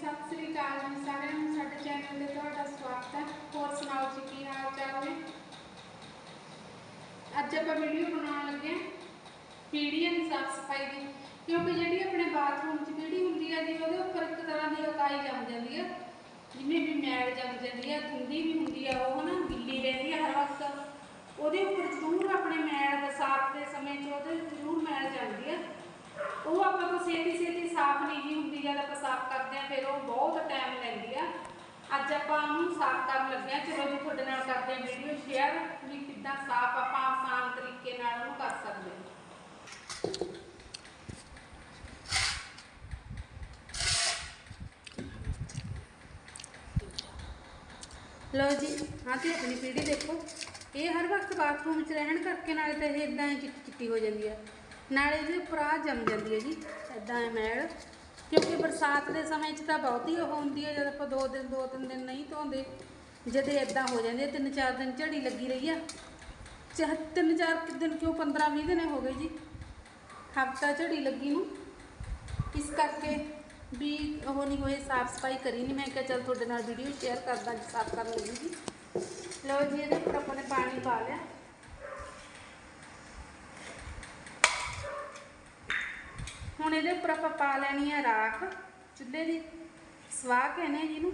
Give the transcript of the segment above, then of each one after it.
ਸਤਿ ਸ੍ਰੀ ਅਕਾਲ ਜੀ ਸਾਰਿਆਂ ਨੂੰ, ਸਾਡੇ ਚੈਨਲ ਤੇ ਤੁਹਾਡਾ ਸਵਾਗਤ ਹੈ। ਹੋਰ ਸੁਣਾਓ ਜੀ, ਕੀ ਹਾਲ ਚਾਲ ਨੇ? ਅੱਜ ਆਪਾਂ ਵੀਡੀਓ ਬਣਾਉਣ ਲੱਗੇ ਹਾਂ ਪੀੜੀਆਂ ਦੀ ਸਾਫ਼ ਸਫ਼ਾਈ ਦੀ, ਕਿਉਂਕਿ ਜਿਹੜੀ ਆਪਣੇ ਬਾਥਰੂਮ 'ਚ ਪੀੜੀ ਹੁੰਦੀ ਹੈ ਜੀ, ਉਹਦੇ ਉੱਪਰ ਇੱਕ ਤਰ੍ਹਾਂ ਦੀ ਇਕਾਈ ਜੰਮ ਜਾਂਦੀ ਹੈ ਜਿਵੇਂ ਵੀ ਮੈਲ ਜੰਮ ਜਾਂਦੀ ਹੈ ਧੁੰਦੀ ਵੀ ਹੁੰਦੀ ਹੈ ਉਹ ਨਾ ਗਿੱਲੀ ਰਹਿੰਦੀ ਹੈ ਹਰ ਵਕਤ। ਉਹਦੇ ਉੱਪਰ ਜ਼ਰੂਰ ਆਪਣੇ ਮੈਲ ਦਾ ਸਾਫ਼ ਦੇ ਸਮੇਂ 'ਚ ਉਹਦੇ ਜ਼ਰੂਰ ਮੈਲ ਜਾਂਦੀ ਹੈ ਉਹ ਆਪਾਂ ਤੋਂ ਛੇਤੀ ਹੁੰਦੀ ਜਦ ਆਪਾਂ ਸਾਫ਼ ਕਰਦੇ ਆ ਫਿਰ ਉਹ ਬਹੁਤ ਟਾਈਮ ਲੈਂਦੀ ਆ। ਅੱਜ ਆਪਾਂ ਉਹਨੂੰ ਸਾਫ਼ ਕਰਨ ਲੱਗੇ ਆ ਚਲੋ ਜੀ, ਤੁਹਾਡੇ ਨਾਲ ਕਰਦੇ ਆ ਵੀਡੀਓ ਸ਼ੇਅਰ ਵੀ ਕਿੱਦਾਂ ਸਾਫ਼ ਆਪਾਂ ਆਸਾਨ ਤਰੀਕੇ ਨਾਲ ਉਹਨੂੰ ਕਰ ਸਕਦੇ ਹਾਂ। ਲਓ ਜੀ ਹਾਂ ਤੇ ਆਪਣੀ ਪੀੜੀ ਦੇਖੋ। ਇਹ ਹਰ ਵਕਤ ਬਾਥਰੂਮ 'ਚ ਰਹਿਣ ਕਰਕੇ ਨਾਲੇ ਤਾਂ ਇਹ ਇਦਾਂ ਚਿੱਟੀ ਚਿੱਟੀ ਹੋ ਜਾਂਦੀ ਹੈ ਨਾਲੇ ਇਹਦੇ ਉੱਪਰ ਆ ਜੰਮ ਜਾਂਦੀ ਹੈ ਜੀ ਇਦਾਂ ਮੈਲ। ਕਿਉਂਕਿ ਬਰਸਾਤ ਦੇ ਸਮੇਂ 'ਚ ਤਾਂ ਬਹੁਤ ਹੀ ਉਹ ਹੁੰਦੀ ਹੈ, ਜਦ ਆਪਾਂ ਦੋ ਦਿਨ, ਦੋ ਤਿੰਨ ਦਿਨ ਨਹੀਂ ਧੋਂਦੇ ਜਦ ਇਹ ਇਦਾਂ ਹੋ ਜਾਂਦੀ ਹੈ ਤਿੰਨ ਚਾਰ ਦਿਨ ਝੜੀ ਲੱਗੀ ਰਹੀ ਆ। ਚਾਹ ਤਿੰਨ ਚਾਰ ਦਿਨ ਕਿਉਂ 15 20 ਦਿਨ ਹੋ ਗਏ ਜੀ, ਹਫਤਾ ਝੜੀ ਲੱਗੀ ਨੂੰ। ਇਸ ਕਰਕੇ ਵੀ ਉਹ ਨਹੀਂ ਹੋਏ ਸਾਫ਼ ਸਫ਼ਾਈ ਕਰੀ ਨਹੀਂ ਮੈਂ ਕਿਹਾ ਚੱਲ ਤੁਹਾਡੇ ਨਾਲ ਵੀਡੀਓ ਸ਼ੇਅਰ ਕਰਦਾ, ਸਾਫ਼ ਕਰਨ ਲੱਗੀ ਜੀ ਲਓ ਜੀ, ਇਹਦੇ ਉੱਪਰ ਆਪਾਂ ਨੇ ਪਾਣੀ ਪਾ ਲਿਆ। ਹੁਣ ਇਹਦੇ ਉੱਪਰ ਆਪਾਂ ਪਾ ਲੈਣੀ ਹੈ ਰਾਖ, ਚੁੱਲ੍ਹੇ ਦੀ। ਸਵਾਹ ਕਹਿੰਦੇ ਜਿਹਨੂੰ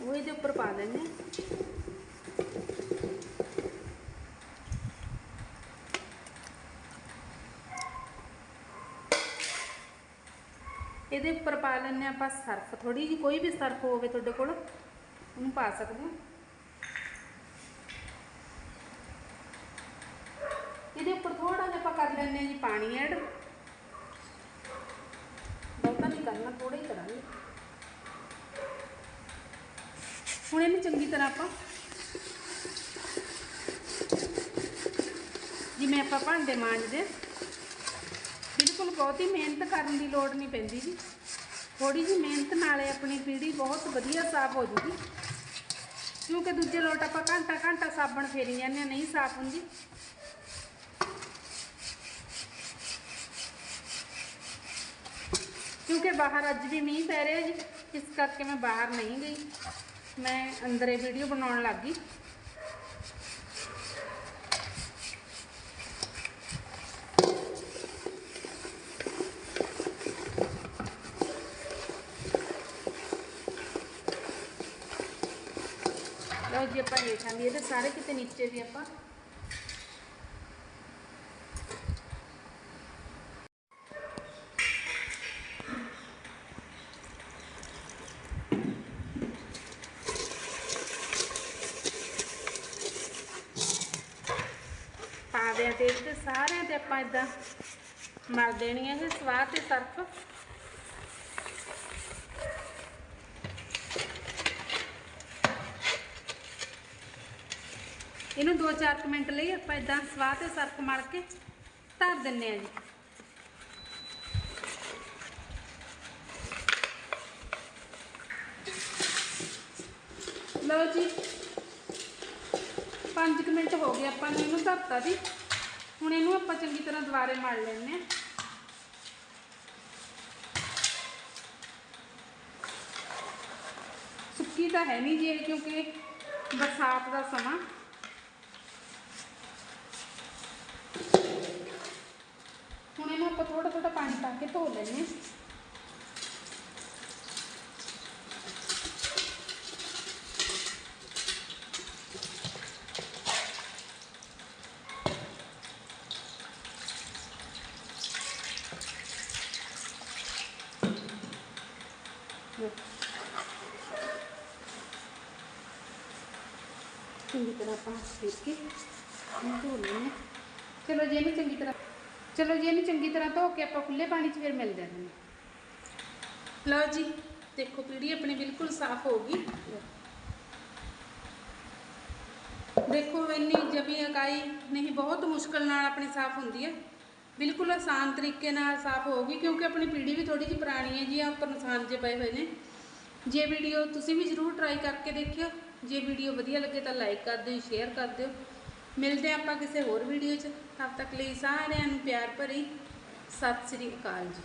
ਉਹ ਇਹਦੇ ਉੱਪਰ ਪਾ ਲੈਣੇ ਇਹਦੇ ਉੱਪਰ ਪਾ ਲੈਣੇ ਆਪਾਂ ਸਰਫ ਥੋੜੀ ਜੀ ਕੋਈ ਵੀ ਸਰਫ ਹੋਵੇ ਤੁਹਾਡੇ ਕੋਲ, ਉਹਨੂੰ ਪਾ ਸਕਦੇ ਹੋ ਇਹਦੇ ਉੱਪਰ ਥੋੜਾ ਜਿਹਾ ਆਪਾਂ ਕਰ ਲੈਣੇ ਜੀ ਪਾਣੀ ਐਡ। ਨਹੀਂ ਕਰਨਾ ਥੋੜਾ ਹੀ ਕਰਾਂਗੇ। ਹੁਣ ਇਹਨੂੰ ਚੰਗੀ ਤਰ੍ਹਾਂ ਆਪਾਂ ਜਿਵੇਂ ਆਪਾਂ ਭਾਂਡੇ ਮਾਂਜਦੇ ਬਿਲਕੁਲ ਬਹੁਤ ਹੀ ਮਿਹਨਤ ਕਰਨ ਦੀ ਲੋੜ ਨਹੀਂ ਪੈਂਦੀ ਜੀ। ਥੋੜੀ ਜਿਹੀ ਮਿਹਨਤ ਨਾਲੇ ਆਪਣੀ ਪੀੜੀ ਬਹੁਤ ਵਧੀਆ ਸਾਫ਼ ਹੋ ਜੂਗੀ। ਕਿਉਂਕਿ ਦੂਜੇ ਲੋਟ ਆਪਾਂ ਘੰਟਾ ਘੰਟਾ ਸਾਬਣ ਫੇਰੀ ਜਾਂਦੇ ਹਾਂ ਨਹੀਂ ਸਾਫ਼ ਹੁੰਦੀ। ਕਿਉਂਕਿ ਬਾਹਰ ਅੱਜ ਵੀ ਮੀਂਹ ਪੈ ਰਿਹਾ ਜੀ ਇਸ ਕਰਕੇ ਮੈਂ ਬਾਹਰ ਨਹੀਂ ਗਈ ਮੈਂ ਅੰਦਰੇ ਵੀਡੀਓ ਬਣਾਉਣ ਲੱਗ ਗਈ ਲਓ ਜੀ ਆਪਾਂ ਹੇਠਾਂ ਵੀ ਇਹਦੇ ਸਾਰੇ ਕਿਤੇ ਨੀਚੇ ਵੀ ਆਪਾਂ ਪਾ ਦਿਆਂ ਤੇ ਇਹਦੇ ਸਾਰਿਆਂ ਤੇ ਆਪਾਂ ਇਦਾਂ ਮਲ ਦੇਣੀ ਹੈ ਇਹ ਸਵਾਹ ਤੇ ਸਰਫ। ਇਹਨੂੰ 2-4 ਮਿੰਟ ਲਈ ਆਪਾਂ ਇਦਾਂ ਸਵਾਹ ਤੇ ਸਰਫ ਮਲ ਕੇ ਧਰ ਦਿੰਨੇ ਆ ਜੀ। ਲਓ ਜੀ 5 ਮਿੰਟ ਹੋ ਗਏ ਆਪਾਂ ਨੂੰ ਇਹਨੂੰ ਧਰਤਾ ਜੀ। ਹੁਣ ਇਹਨੂੰ ਆਪਾਂ ਚੰਗੀ ਤਰ੍ਹਾਂ ਦੁਬਾਰੇ ਮਲ ਲੈਣੇ ਆ ਸੁੱਕੀ ਤਾਂ ਹੈ ਨਹੀਂ ਜੀ ਇਹ, ਕਿਉਂਕਿ ਬਰਸਾਤ ਦਾ ਸਮਾਂ। ਹੁਣ ਇਹਨੂੰ ਆਪਾਂ ਥੋੜਾ ਥੋੜਾ ਪਾਣੀ ਪਾ ਕੇ ਧੋ ਲੈਣੇ ਚੰਗੀ ਤਰ੍ਹਾਂ ਆਪਾਂ ਫੇਰ ਕੇ ਇਹਨੂੰ ਧੋ ਲੈਣੇ ਹਾਂ। ਚਲੋ ਜੀ ਇਹਨੂੰ ਚੰਗੀ ਤਰ੍ਹਾਂ ਚਲੋ ਜੀ ਇਹਨੂੰ ਚੰਗੀ ਤਰ੍ਹਾਂ ਧੋ ਕੇ ਆਪਾਂ ਖੁੱਲੇ ਪਾਣੀ 'ਚ ਫਿਰ ਮਿਲਦੇ ਹਾਂ ਲਓ ਜੀ ਦੇਖੋ ਪੀੜੀ ਆਪਣੀ ਬਿਲਕੁਲ ਸਾਫ਼ ਹੋ ਗਈ ਦੇਖੋ ਇੰਨੀ ਜਮੀ ਇਕਾਈ ਨਹੀਂ ਬਹੁਤ ਮੁਸ਼ਕਲ ਨਾਲ ਆਪਣੀ ਸਾਫ਼ ਹੁੰਦੀ ਹੈ ਬਿਲਕੁਲ ਆਸਾਨ ਤਰੀਕੇ ਨਾਲ ਸਾਫ਼ ਹੋਊਗੀ, ਕਿਉਂਕਿ ਆਪਣੀ ਪੀੜੀ ਵੀ ਥੋੜੀ ਜਿਹੀ ਪੁਰਾਣੀ ਹੈ ਜੀ ਆ ਉੱਪਰ ਨਿਸ਼ਾਨ ਜੇ ਪਏ ਹੋਏ ਨੇ। ਜੇ ਵੀਡੀਓ ਤੁਸੀਂ ਵੀ ਜ਼ਰੂਰ ਟਰਾਈ ਕਰਕੇ ਦੇਖਿਓ, ਜੇ ਵੀਡੀਓ ਵਧੀਆ ਲੱਗੇ ਤਾਂ ਲਾਈਕ ਕਰ ਦਿਓ ਸ਼ੇਅਰ ਕਰ ਦਿਓ। ਮਿਲਦੇ ਹਾਂ ਆਪਾਂ ਕਿਸੇ ਹੋਰ ਵੀਡੀਓ 'ਚ। ਤਦ ਤੱਕ ਲਈ ਸਾਰਿਆਂ ਨੂੰ ਪਿਆਰ ਭਰੀ। ਸਤਿ ਸ੍ਰੀ ਅਕਾਲ ਜੀ।